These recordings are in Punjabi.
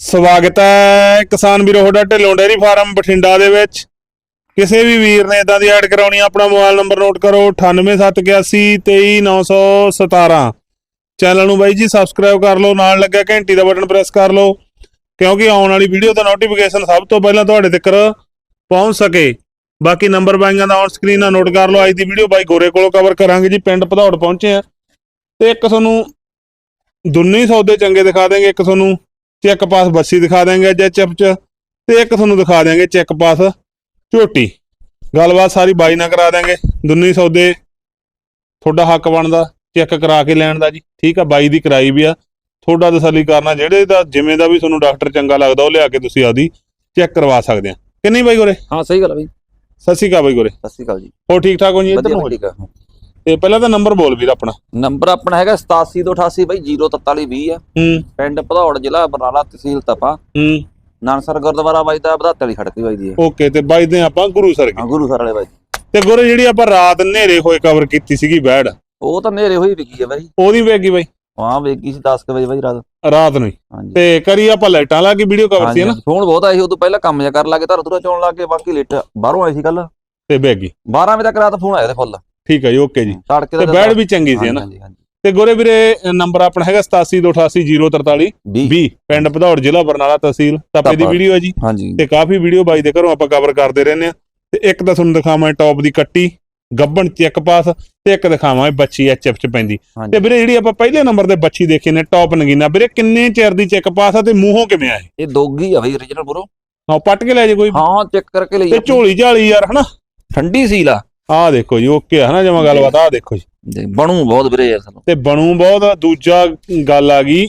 ਸਵਾਗਤ ਹੈ ਕਿਸਾਨ ਵੀਰੋ, ਤੁਹਾਡਾ ਢਿੱਲੋਂ ਡੇਅਰੀ ਫਾਰਮ ਬਠਿੰਡਾ ਦੇ ਵਿੱਚ। ਕਿਸੇ ਵੀ ਵੀਰ ਨੇ ਇਦਾਂ ਦੀ ਐਡ ਕਰਾਉਣੀ ਆਪਣਾ ਮੋਬਾਈਲ ਨੰਬਰ ਨੋਟ ਕਰੋ 9871823917 ਚੈਨਲ ਨੂੰ ਬਾਈ ਜੀ ਸਬਸਕ੍ਰਾਈਬ ਕਰ ਲਓ, ਨਾਲ ਲੱਗਿਆ ਘੰਟੀ ਦਾ ਬਟਨ ਪ੍ਰੈਸ ਕਰ ਲਓ, ਕਿਉਂਕਿ ਆਉਣ ਵਾਲੀ ਵੀਡੀਓ ਦਾ ਨੋਟੀਫਿਕੇਸ਼ਨ ਸਭ ਤੋਂ ਪਹਿਲਾਂ ਤੁਹਾਡੇ ਤੱਕ ਪਹੁੰਚ ਸਕੇ। ਬਾਕੀ ਨੰਬਰ ਬਾਈਆਂ ਦਾ ਔਨ ਸਕਰੀਨ ਨਾਲ ਨੋਟ ਕਰ ਲਓ, ਅੱਜ ਦੀ ਵੀਡੀਓ ਬਾਈ ਗੋਰੇ ਕੋਲੋਂ ਕਵਰ ਕਰਾਂਗੇ ਜੀ, ਪਿੰਡ ਭਦੌੜ ਪਹੁੰਚੇ ਆ। ਤੇ ਇੱਕ ਤੁਹਾਨੂੰ ਦੁੰਨੀ ਸੌਦੇ ਚੰਗੇ ਦਿਖਾ ਦੇਂਗੇ ਇੱਕ ਤੁਹਾਨੂੰ ਚੈੱਕ ਪਾਸ ਬੱਸੀ ਦਿਖਾ ਦੇਂਗੇ ਜੈ ਚਿਪ ਚ ਤੇ ਇੱਕ ਤੁਹਾਨੂੰ ਦਿਖਾ ਦੇਂਗੇ ਚੈੱਕ ਪਾਸ ਝੋਟੀ। ਗੱਲਬਾਤ ਸਾਰੀ ਬਾਈ ਨਾਲ ਕਰਾ ਦੇਂਗੇ ਦੁੰਨੀ ਸੌਦੇ ਤੁਹਾਡਾ ਹੱਕ ਬਣਦਾ ਚੈੱਕ ਕਰਾ ਕੇ ਲੈਣ ਦਾ ਜੀ। ਠੀਕ ਆ ਬਾਈ ਦੀ ਕਰਾਈ ਵੀ ਆ। ਤੁਹਾਡਾ ਤਸੱਲੀ ਕਰਨਾ ਜਿਹੜੇ ਦਾ ਜਿਵੇਂ ਦਾ ਵੀ ਤੁਹਾਨੂੰ ਡਾਕਟਰ ਚੰਗਾ ਲੱਗਦਾ ਉਹ ਲਿਆ ਕੇ ਤੁਸੀਂ ਆਪਦੀ ਚੈੱਕ ਕਰਵਾ ਸਕਦੇ ਆ। ਕਿ ਨਹੀਂ ਬਾਈ ਗੋਰੇ? ਹਾਂ ਸਹੀ ਗੱਲ ਆ ਬਈ। ਸਤਿ ਸ਼੍ਰੀ ਅਕਾਲ ਬਾਈ ਗੋਰੇ। ਸਤਿ ਸ਼੍ਰੀ ਅਕਾਲ ਜੀ। ਹੋਰ ਠੀਕ ਠਾਕ ਹੋ ਜੀ ਇੱਧਰ ਵਧੀਆ ਹੋ। ਠੀਕ ਆ ਤੇ ਪਹਿਲਾਂ ਤਾਂ ਨੰਬਰ ਬੋਲ ਵੀਰ ਆਪਣਾ। ਨੰਬਰ ਆਪਣਾ ਹੈਗਾ 87 ਤੋਂ 88 ਬਈ 04320 ਆ। ਹੂੰ। ਪਿੰਡ ਭਦੌੜ ਜ਼ਿਲ੍ਹਾ ਬਰਨਾਲਾ ਤਹਿਸੀਲ ਤਪਾ। ਹੂੰ। ਨਾਨਸਰ ਗੁਰਦੁਆਰਾ ਬਾਈ ਦਾ ਬਧਾਤੇ ਵਾਲੀ ਖੜਕੀ ਬਾਈ ਦੀ ਹੈ ਓਕੇ ਤੇ ਬਾਈ ਦੇ ਆਪਾਂ ਗੁਰੂ ਸਰ ਹਾਂ ਗੁਰੂ ਸਰ ਵਾਲੇ ਬਾਈ। ਤੇ ਗੋਰੇ ਜਿਹੜੀ ਆਪਾਂ ਰਾਤ ਹਨੇਰੇ ਹੋਏ ਕਵਰ ਕੀਤੀ ਸੀਗੀ ਬੈੜ ਉਹ ਤਾਂ ਨੇਰੇ ਹੋਈ ਵਿਕੀ ਆ ਬਾਈ। ਉਹਦੀ ਵੇਗੀ ਬਾਈ? ਹਾਂ ਵੇਗੀ ਸੀ 10 ਕੁ ਵਜੇ ਬਾਈ ਰਾਤ। ਰਾਤ ਨੂੰ ਹੀ। ਹਾਂਜੀ। ਤੇ ਕਰੀ ਆਪਾਂ ਲਾਈਟਾਂ ਲਾ ਕੇ ਵੀਡੀਓ ਕਵਰ ਸੀ ਹਾਂਜੀ ਨਾ? ਫੋਨ ਬਹੁਤ ਆਈ ਸੀ ਉਦੋਂ ਪਹਿਲਾਂ ਕੰਮ ਜਿਹਾ ਕਰ ਲਾਗੇ ਧਰ ਧੁਰਾ ਚੋਣ ਲੱਗੇ ਬਾਕੀ ਲੇਟ ਬਾਹਰੋਂ ਆਈ ਸੀ ਕੱਲ ਤੇ ਬੈਗੀ 12 ਵਜੇ ਤੱਕ ਰਾਤ ਫੋਨ ਆਇਆ ਤੇ ਫੁੱਲ। ਠੀਕ ਹੈ ਜੀ ਓਕੇ ਜੀ। ਤੇ ਦਾ ਬੈੜ ਵੀ ਚੰਗੀ ਸੀ ਨਾ? ਹਾਂਜੀ ਹਾਂਜੀ ਤੇ ਗੋਰੇ ਵੀਰੇ ਨੰਬਰ ਆਪਣਾ ਹੈਗਾ 87288043 20 20 ਪਿੰਡ ਭਦੌੜ ਜ਼ਿਲ੍ਹਾ ਬਰਨਾਲਾ ਤਹਿਸੀਲ। ਤਪੇ ਦੀ। ਵੀਡੀਓ ਹੈ ਜੀ। ਤੇ ਕਾਫੀ ਵੀਡੀਓ ਬਾਈ ਦੇ ਘਰੋਂ ਆਪਾਂ ਕਵਰ ਕਰਦੇ ਰਹਿੰਦੇ ਆ ਤੇ ਇੱਕ ਤਾਂ ਤੁਹਾਨੂੰ ਦਿਖਾਵਾਂ ਟੌਪ ਦੀ ਕੱਟੀ ਗੱਬਣ ਚੈੱਕ ਪਾਸ ਤੇ ਇੱਕ ਦਿਖਾਵਾਂ ਬੱਚੀ ਐਚਐਫ ਚ ਪੈਂਦੀ। ਤੇ ਵੀਰੇ ਜਿਹੜੀ ਆਪਾਂ ਪਹਿਲੇ ਨੰਬਰ ਤੇ ਬੱਚੀ ਦੇਖੀ ਨੇ ਟੌਪ ਨਗੀਨਾ ਵੀਰੇ ਕਿੰਨੇ ਚਿਰ ਦੀ ਚੈੱਕ ਪਾਸ ਆ ਤੇ ਮੂੰਹੋਂ ਕਿਵੇਂ ਆ ਇਹ ਇਹ ਦੋਗੀ ਆ ਬਾਈ origignal ਬਰੋ ਹਾਂ ਪੱਟ ਕੇ ਲੈ ਜੇ ਕੋਈ। ਹਾਂ ਚੈੱਕ ਕਰਕੇ ਲਈ ਤੇ। ਝੋਲੀ ਝਾਲੀ ਯਾਰ ਹਨਾ? ਠੰਡੀ ਸੀਲ ਆ। ਆਹ ਦੇਖੋ ਜੀ ਓਕੇ ਹਨਾ ਜਮਾ ਗੱਲਬਾਤ ਆਹ ਦੇਖੋ ਜੀ। ਬਣੂ ਬਹੁਤ ਵੀਰੇ ਯਾਰ ਸਾਨੂੰ ਤੇ ਬਣੂ ਬਹੁਤ ਆ। ਦੂਜਾ ਗੱਲ ਆ ਗਈ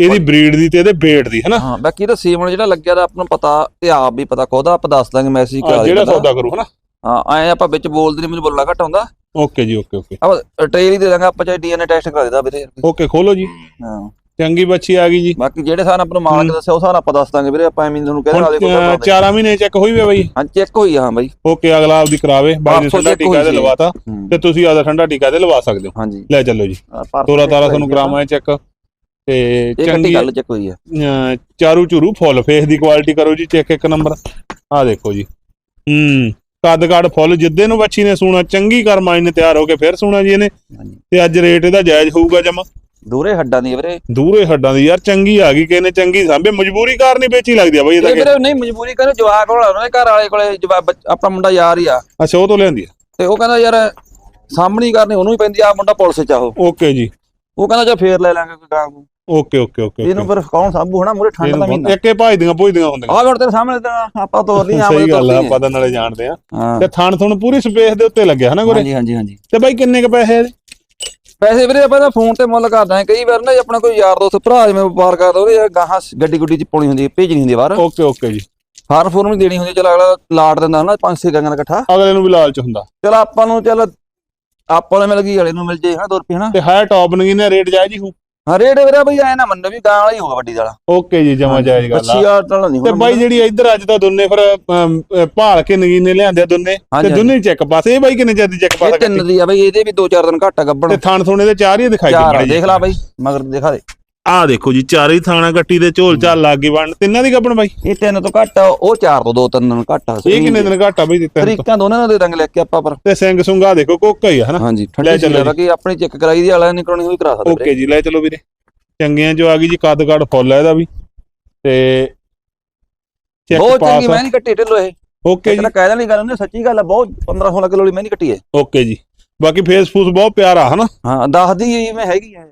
ਇਹਦੀ ਬਰੀਡ ਦੀ ਤੇ ਇਹਦੇ ਬੇਟ ਦੀ ਹਨਾ? ਹਾਂ ਬਾਕੀ ਇਹਦਾ ਸੀਮਨ ਜਿਹੜਾ ਲੱਗਿਆ ਦਾ ਆਪਾਂ ਨੂੰ ਪਤਾ ਤੇ ਆਪ ਵੀ ਪਤਾ ਖੁਦ ਆਪਾਂ ਦੱਸ ਦਾਂਗੇ ਮੈਸੇਜ ਆਹ ਕਰਾ ਜਿਹੜਾ ਸੌਦਾ ਕਰੂ ਹਨਾ? ਹਾਂ ਐ ਆਪਾਂ ਵਿੱਚ ਬੋਲਦੇ ਨਹੀਂ ਮੈਨੂੰ ਬੋਲਣਾ ਘੱਟ ਆਉਂਦਾ। ਓਕੇ ਜੀ ਓਕੇ ਓਕੇ ਆਪਾਂ ਟ੍ਰੇਲ ਹੀ ਦੇ ਦਾਂਗੇ ਆਪਾਂ ਚਾਹੇ ਡੀਐਨਏ ਟੈਸਟ ਕਰਾ ਦੇਦਾ ਵੀਰੇ। ਓਕੇ ਖੋਲੋ ਜੀ। ਹਾਂ। ਚੰਗੀ ਬੱਚੀ ਆ ਗਈ ਜੀ। ਬਾਕੀ ਜਿਹੜੇ ਸਾਨ ਆਪਾਂ ਨੂੰ ਮਾਲਕ ਦੱਸਿਆ ਉਹ ਸਾਨ ਆਪਾਂ ਦੱਸ ਦਾਂਗੇ ਵੀਰੇ ਆਪਾਂ ਐਵੇਂ ਤੁਹਾਨੂੰ ਕਹਿੰਦੇ ਨਾਲੇ ਕੋਈ ਚਾਰਾਂ ਮਹੀਨੇ ਚੈੱਕ ਹੋਈ ਵੇ ਬਾਈ। ਹਾਂ ਚੈੱਕ ਹੋਈ ਆ ਹਾਂ ਬਾਈ। ਓਕੇ ਅਗਲਾ ਆਪਦੀ ਕਰਾਵੇ ਬਾਈ ਨੇ 800 ਠੰਡਾ check ਟੀਕਾ ਤੇ। ਲਵਾਤਾ। ਤੇ ਤੁਸੀਂ ਆਦਾ ਠੰਡਾ ਟੀਕਾ ਤੇ ਲਵਾ ਸਕਦੇ ਹੋ। ਹਾਂਜੀ। ਲੈ ਚੱਲੋ ਜੀ। ਤੋਰਾ ਤਾਰਾ ਤੁਹਾਨੂੰ ਆ। ਕਰਾਵਾਂ ਚੈੱਕ ਤੇ ਚੰਗੀ ਗੱਲ ਚੈੱਕ ਹੋਈ ਆ। ਚਾਰੂ ਚੂਰੂ ਫੁੱਲ ਫੇਸ ਦੀ ਕੁਆਲਿਟੀ ਕਰੋ ਜੀ ਚੈੱਕ ਇੱਕ ਨੰਬਰ ਆਹ ਦੇਖੋ ਜੀ। ਹੂੰ ਕੱਦ ਕਾੜ ਫੁੱਲ ਜਿੱਦੇ ਨੂੰ ਬੱਚੀ ਨੇ ਸੂਣਾ ਚੰਗੀ ਕਰਮਾਈ ਨੇ ਤਿਆਰ ਹੋ ਕੇ ਫਿਰ ਸੂਣਾ ਜੀ ਇਹਨੇ। ਤੇ ਅੱਜ ਰੇਟ ਇਹਦਾ ਜਾਇਜ਼ ਹੋਊਗਾ ਜਮਾ। ਦੂਰੇ ਹੱਡਾਂ ਦੀ ਆ ਵੀਰੇ। ਦੂਰੇ ਹੱਡਾਂ ਦੀ ਯਾਰ ਚੰਗੀ ਆ ਗਈ ਕਿਨੇ ਚੰਗੀ ਸਾਂਭੇ। ਮਜਬੂਰੀ ਕਾਰਨ ਹੀ ਵੇਚੀ ਲੱਗਦੀ ਆ ਬਈ ਇਹ ਵੀਰੇ ਨਹੀਂ ਮਜਬੂਰੀ ਕਹਿੰਦੇ ਜਵਾਕ ਹੋਣਾ ਉਹਨਾਂ ਦੇ ਘਰ ਵਾਲੇ ਕੋਲੇ ਜਵਾਕ ਬੱਚ- ਆਪਣਾ ਮੁੰਡਾ ਯਾਰ ਹੀ ਆ। ਅੱਛਾ ਉਹ ਤੋਂ ਲਿਆਂਦੀ ਆ? ਤੇ ਉਹ ਕਹਿੰਦਾ ਯਾਰ ਸਾਹਮਣੀ ਕਰਨੀ ਉਹਨੂੰ ਹੀ ਪੈਂਦੀ ਆ ਮੁੰਡਾ ਪੁਲਿਸ ਚ ਆ ਉਹ। ਓਕੇ ਜੀ। ਉਹ ਕਹਿੰਦਾ ਜੇ ਫੇਰ ਲੈ ਲਾਂਗੇ ਕੋਈ ਗਾਂ ਨੂੰ। ਓਕੇ ਓਕੇ ਓਕੇ ਇਹਨੂੰ ਫਿਰ ਕੌਣ ਸਾਂਭੂ ਹਨਾ ਮੂਰੇ ਠੰਡ ਦਾ ਮਹੀਨਾ ਇੱਕੇ ਭਾਜਦੀਆਂ ਭੁਜਦੀਆਂ ਹੁੰਦੀਆਂ। ਆ ਹੁਣ ਤੇਰੇ ਸਾਹਮਣੇ ਤਾਂ ਆਪਾਂ ਤੋਰ ਨਹੀਂ ਸਹੀ ਗੱਲ ਆ ਆਪਾਂ ਤਾਂ ਨਾਲੇ ਜਾਣਦੇ ਆ। ਤੇ ਥਣ ਥਣ ਪੂਰੀ ਸਪੇਸ ਦੇ ਉੱਤੇ ਲੱਗਿਆ ਹਨਾ ਗੁਰੇ? ਹਾਂਜੀ ਹਾਂਜੀ। ਹਾਂਜੀ ਤੇ ਬਾਈ ਕਿੰਨੇ ਕ ਪੈਸੇ ਇਹਦੇ? ਪੈਸੇ ਵੀਰੇ ਆਪਾਂ ਤਾਂ ਫੋਨ ਤੇ ਮੁੱਲ ਕਰਦਾ ਹਾਂ ਕਈ ਵਾਰ ਨਾ ਆਪਣਾ ਕੋਈ ਯਾਰ ਦੋਸਤ ਭਰਾ ਜਿਵੇਂ ਵਪਾਰ ਕਰਦਾ ਉਹਦੇ ਯਾਰ ਗਾਹਾਂ ਗੱਡੀ ਗੁੱਡੀ ਚ ਪਾਉਣੀ ਹੁੰਦੀ ਹੈ ਭੇਜਣੀ ਹੁੰਦੀ ਹੈ ਬਾਹਰ। ਓਕੇ ਓਕੇ ਜੀ। ਫਾਰਮ ਫੋਰਮ ਵੀ ਦੇਣੀ ਹੁੰਦੀ ਚਲ ਅਗਲਾ ਲਾਟ ਦਿੰਦਾ ਨਾ ਪੰਜ ਛੇ ਗਾਂਗਾ ਦਾ ਇਕੱਠਾ। ਅਗਲੇ ਨੂੰ ਵੀ ਲਾਲਚ ਹੁੰਦਾ। ਚਲ ਆਪਾਂ ਨੂੰ ਚਲ ਆਪਾਂ ਨੂੰ ਮਿਲ ਗਈ ਵਾਲੇ ਨੂੰ ਮਿਲ ਜੇ ਹਾਂ 2 ਰੁਪਏ ਹਨਾ। ਤੇ ਹੈ ਟੌਪ ਨਗੀਨੇ ਰੇਟ ਜਾਇਜ਼ ਹੀ ਹੋ ਹਾਂ ਰੇਟ ਵੀਰੇ ਬਈ ਐ ਨਾ ਮੰਨੋ ਵੀ ਗਾਂ ਵਾਲਾ ਹੀ ਹੋਊਗਾ ਵੱਡੀ ਵਾਲਾ ਓਕੇ ਜੀ ਜਮਾ ਜਾਇਜ਼ ਗੱਲ ਆ। ਆ ਟਲ ਨਹੀਂ ਤੇ ਬਾਈ ਜਿਹੜੀ ਇੱਧਰ ਅੱਜ ਤਾਂ ਦੋਨੇ ਫਿਰ ਅਮ, ਅ, ਭਾਲ ਕੇ ਨਗੀਨੇ ਲਿਆਂਦੇ ਆ ਦੋਨੇ ਤੇ ਦੋਨੇ ਚੈੱਕ ਪਾਸ ਇਹ ਬਾਈ ਕਿੰਨੇ ਚਿਰ ਦੀ ਚੈੱਕ ਪਾਸ ਇਹ ਤਿੰਨ ਦੀ ਆ ਬਈ ਇਹਦੇ ਵੀ 2-4 ਦਿਨ ਘੱਟ ਆ ਗੱਬਣ। ਤੇ ਥਣ ਥੁਣੇ ਦੇ ਚਾਰ ਹੀ ਦਿਖਾਈ ਚਾਰ ਆ, ਮਾੜੇ ਜਿਹੇ। ਦੇਖ ਲੈ ਬਾਈ ਮਗਰ ਦਿਖਾ ਦੇ। ਆਹ ਦੇਖੋ ਜੀ ਚਾਰੇ ਹੀ ਥਾਣਾ ਗੱਟੀ ਦੇ ਝੋਲ ਝਾਲ ਲੱਗ ਗਈ ਬਣ ਤਿੰਨਾਂ ਦੀ ਗੱਬਣ ਬਾਈ? ਇਹ ਤਿੰਨ ਤੋਂ ਘੱਟ ਆ ਉਹ ਚਾਰ ਤੋਂ ਦੋ ਤਿੰਨ ਦਿਨ ਘੱਟ ਆ ਇਹ ਕਿੰਨੇ ਦਿਨ ਘਾਟਾ ਬਾਈ ਦਿੱਤਾ ਤਰੀਕਾਂ ਦੋਨਾਂ ਨੂੰ ਦੇ ਦਾਂਗੇ ਲੈ ਕੇ ਆਪਾਂ ਪਰ। ਤੇ ਸਿੰਘ ਸੁੰਗਾ ਦੇਖੋ ਕੋਕਾ ਹੀ ਆ ਹਨਾ? ਹਾਂਜੀ ਲੈ ਠੰਡੀ ਚੱਲੋ ਜੀ। ਬਾਕੀ ਆਪਣੀ ਚੈੱਕ ਕਰਾਈ ਦੀ ਵਾਲਾ ਨਹੀਂ ਕਰਾਉਣੀ ਹੋਈ ਕਰਾ ਸਕਦੇ। ਓਕੇ ਜੀ ਲੈ ਚਲੋ ਵੀਰੇ। ਚੰਗੀਆਂ ਜੋ ਆ ਗਈ ਜੀ ਕੱਦ ਕਾੜ ਫੁੱਲ ਆ ਇਹਦਾ ਵੀ। ਤੇ ਚੈੱਕ ਬਹੁਤ ਚੰਗੀ ਮੈਂ ਨਹੀਂ ਕੱਟੀ ਢਿੱਲੋ ਇਹ। ਓਕੇ ਜੀ। ਕਹਿੰਦਾ ਕਹਿ ਦੇਣੀ ਗੱਲ ਉਹਨੇ ਸੱਚੀ ਗੱਲ ਆ ਬਹੁਤ 15 16 ਕਿਲੋ ਵਾਲੀ ਮੈਂ ਨਹੀਂ ਕੱਟੀ ਹੈ ਓਕੇ ਜੀ। ਬਾਕੀ ਫੇਸ ਫੂਸ ਬਹੁਤ ਪਿਆਰਾ ਹਨਾ? ਹਾਂ ਦੱਸਦੀ ਮੈਂ ਹੈਗੀ ਆ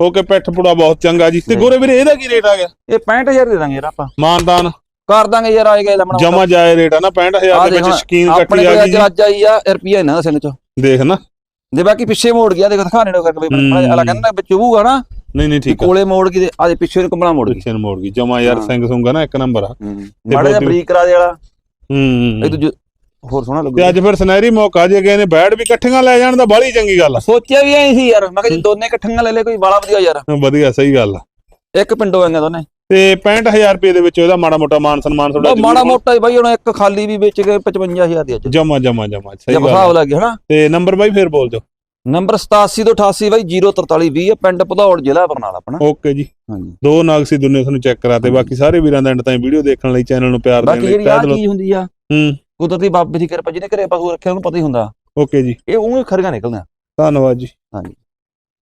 ਓਕੇ ਪਿੱਠ ਪੁੜਾ ਬਹੁਤ ਚੰਗਾ ਜੀ। ਤੇ ਗੋਰੇ ਵੀਰੇ ਇਹਦਾ ਕੀ ਰੇਟ ਆ ਗਿਆ? ਇਹ 65000 ਦੇ ਦਾਂਗੇ ਯਾਰ ਆਪਾਂ। ਮਾਨਦਾਨ ਕਰ ਦਾਂਗੇ ਯਾਰ ਆਏ ਗਏ ਲਮਣਾ। ਜਮਾ ਜਾਏ ਰੇਟ ਆ ਨਾ 65000 ਦੇ ਵਿੱਚ ਸ਼ਕੀਨ ਆਪਣੇ ਕੱਟੀ ਆ ਗਈ ਜੀ। ਅੱਜ ਆਈ ਆ ਰੁਪਿਆ ਇਹਨਾਂ ਦਾ ਸਿੰਘ ਚੋਂ। ਦੇਖ ਨਾ। ਦੇ ਬਾਕੀ ਪਿੱਛੇ ਮੋੜ ਗਿਆ ਦੇਖੋ ਦਿਖਾਣੇ ਨੂੰ ਕਰਕੇ। ਅਲਾ ਕਹਿੰਦਾ ਵਿੱਚ ਚੁਬੂਗਾ ਨਾ। ਨਹੀਂ ਨਹੀਂ ਠੀਕ ਕੋਲੇ ਮੋੜ ਗਈ ਆ ਦੇ ਪਿੱਛੇ ਨੂੰ ਕੰਬਣਾ ਮੋੜ ਗਈ। ਪਿੱਛੇ ਨੂੰ ਮੋੜ ਗਈ। ਜਮਾ ਯਾਰ। ਸਿੰਘ ਸੁੰਗਾ ਨਾ ਇੱਕ ਨੰਬਰ ਆ। ਮਾੜਾ ਜਿਹਾ ਬਰੀਕ ਕਰਾ ਦੇ ਵਾਲਾ। ਹੂੰ। ਇਹ ਦੂਜੇ ਹੋਰ ਸੋਹਣਾ ਲੱਗੂ ਤੇ ਅੱਜ ਫਿਰ ਸੁਨਹਿਰੀ ਮੌਕਾ ਜੇ ਗਏ ਨੇ ਬੈਠ ਵੀ ਇਕੱਠੀਆਂ ਲੈ ਜਾਣ ਤਾਂ ਬੜੀ ਚੰਗੀ ਗੱਲ ਆ। ਸੋਚਿਆ ਵੀ ਐਂ ਸੀ ਯਾਰ ਮੈਂ ਕਿਹਾ ਦੋਨੇ ਇਕੱਠੀਆਂ ਲੈ ਲੈ ਕੋਈ ਬਾਲਾ ਵਧੀਆ ਯਾਰ। ਵਧੀਆ ਸਹੀ ਗੱਲ ਆ। ਇੱਕ ਪਿੰਡੋਂ ਆਈਆਂ ਦੋਨੇ। ਤੇ 65000 ਰੁਪਏ ਦੇ ਵਿੱਚ ਉਹਦਾ ਮਾੜਾ ਮੋਟਾ ਮਾਨ ਸਨਮਾਨ ਤੁਹਾਡਾ ਮਾੜਾ ਮੋਟਾ ਬਾਈ ਹੁਣ ਇੱਕ ਖਾਲੀ ਵੀ ਵੇਚ ਕੇ 55000 ਦੀ ਅੱਜ। ਜਮਾ ਜਮਾ ਜਮਾ ਸਹੀ ਗੱਲ ਹਿਸਾਬ ਲੱਗ ਗਿਆ ਹਨਾ ਤੇ ਨੰਬਰ ਬਾਈ ਫਿਰ ਬੋਲ ਦਿਓ। ਨੰਬਰ 87 ਤੋਂ 88 ਬਾਈ 04320 ਹੈ ਪਿੰਡ ਭਦੌੜ ਜ਼ਿਲ੍ਹਾ ਬਰਨਾਲਾ ਆਪਣਾ। ਓਕੇ ਜੀ। ਹਾਂਜੀ। ਦੋ ਨਾਗ ਸੀ ਦੁਨੀਆ ਤੁਹਾਨੂੰ ਚੈੱਕ ਕਰਾਤੇ। ਬਾਕੀ ਸਾਰੇ ਵੀਰਾਂ ਦਾ ਐਂਡ ਤਾਈਂ ਵੀਡੀਓ ਦੇਖਣ ਲਈ ਚੈਨਲ ਨੂੰ ਪਿਆਰ ਦੇਣ ਬਾਕੀ ਜਿਹੜੀ ਕਹਿ ਆ ਹੁੰਦੀ ਆ ਹੂੰ। ਕੁਦਰਤੀ ਬਾਬੇ ਦੀ ਕਿਰਪਾ ਜਿਹਨੇ ਘਰੇ ਪਸ਼ੂ ਰੱਖਿਆ ਉਹਨੂੰ ਪਤਾ ਹੀ ਹੁੰਦਾ। ਓਕੇ ਜੀ। ਇਹ ਉਵੇਂ ਖਰੀਆਂ ਨਿਕਲਣਾ ਧੰਨਵਾਦ ਜੀ। ਹਾਂਜੀ।